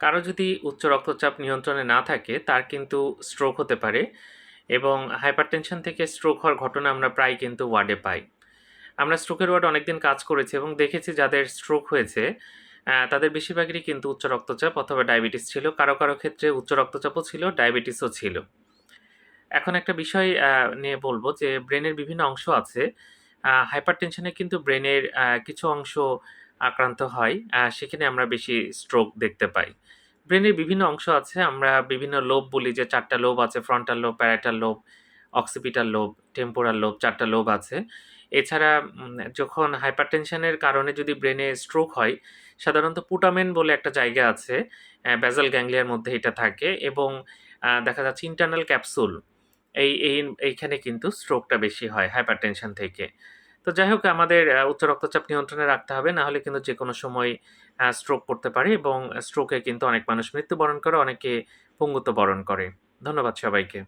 কারও যদি উচ্চ রক্তচাপ নিয়ন্ত্রণে না থাকে, তার কিন্তু স্ট্রোক হতে পারে এবং হাইপারটেনশন থেকে স্ট্রোক হওয়ার ঘটনা আমরা প্রায় কিন্তু ওয়ার্ডে পাই। আমরা স্ট্রোকের ওয়ার্ডে অনেকদিন কাজ করেছি এবং দেখেছি যাদের স্ট্রোক হয়েছে তাদের বেশিরভাগেরই কিন্তু উচ্চ রক্তচাপ অথবা ডায়াবেটিস ছিল। কারও কারও ক্ষেত্রে উচ্চ রক্তচাপও ছিল ডায়াবেটিসও ছিল। এখন একটা বিষয় নিয়ে বলব যে ব্রেনের বিভিন্ন অংশ আছে। হাইপারটেনশনে কিন্তু ব্রেনের কিছু অংশ আক্রান্ত হয় সেখানে আমরা বেশি স্ট্রোক দেখতে পাই। ব্রেনের বিভিন্ন অংশ আছে, আমরা বিভিন্ন লোব বলি যে চারটা লোব আছে frontal lobe parietal lobe occipital lobe temporal lobe চারটা লোব আছে। এছাড়া যখন হাইপারটেনশনের কারণে যদি ব্রেনে স্ট্রোক হয়, সাধারণত পুটামেন বলে একটা জায়গা আছে ব্যাজাল গ্যাংলিয়ার মধ্যে এটা থাকে এবং দেখা যাচ্ছে ইন্টারনাল ক্যাপসুল এই এই, এইখানে কিন্তু স্ট্রোকটা বেশি হয় হাইপারটেনশন থেকে। তো যাই হোক, আমাদের উচ্চ রক্তচাপ নিয়ন্ত্রণে রাখতে হবে, না হলে কিন্তু যে কোনো সময় স্ট্রোক করতে পারে এবং স্ট্রোকে কিন্তু অনেক মানুষ মৃত্যুবরণ করে, অনেকে পঙ্গুত্ব বরণ করে। ধন্যবাদ সবাইকে।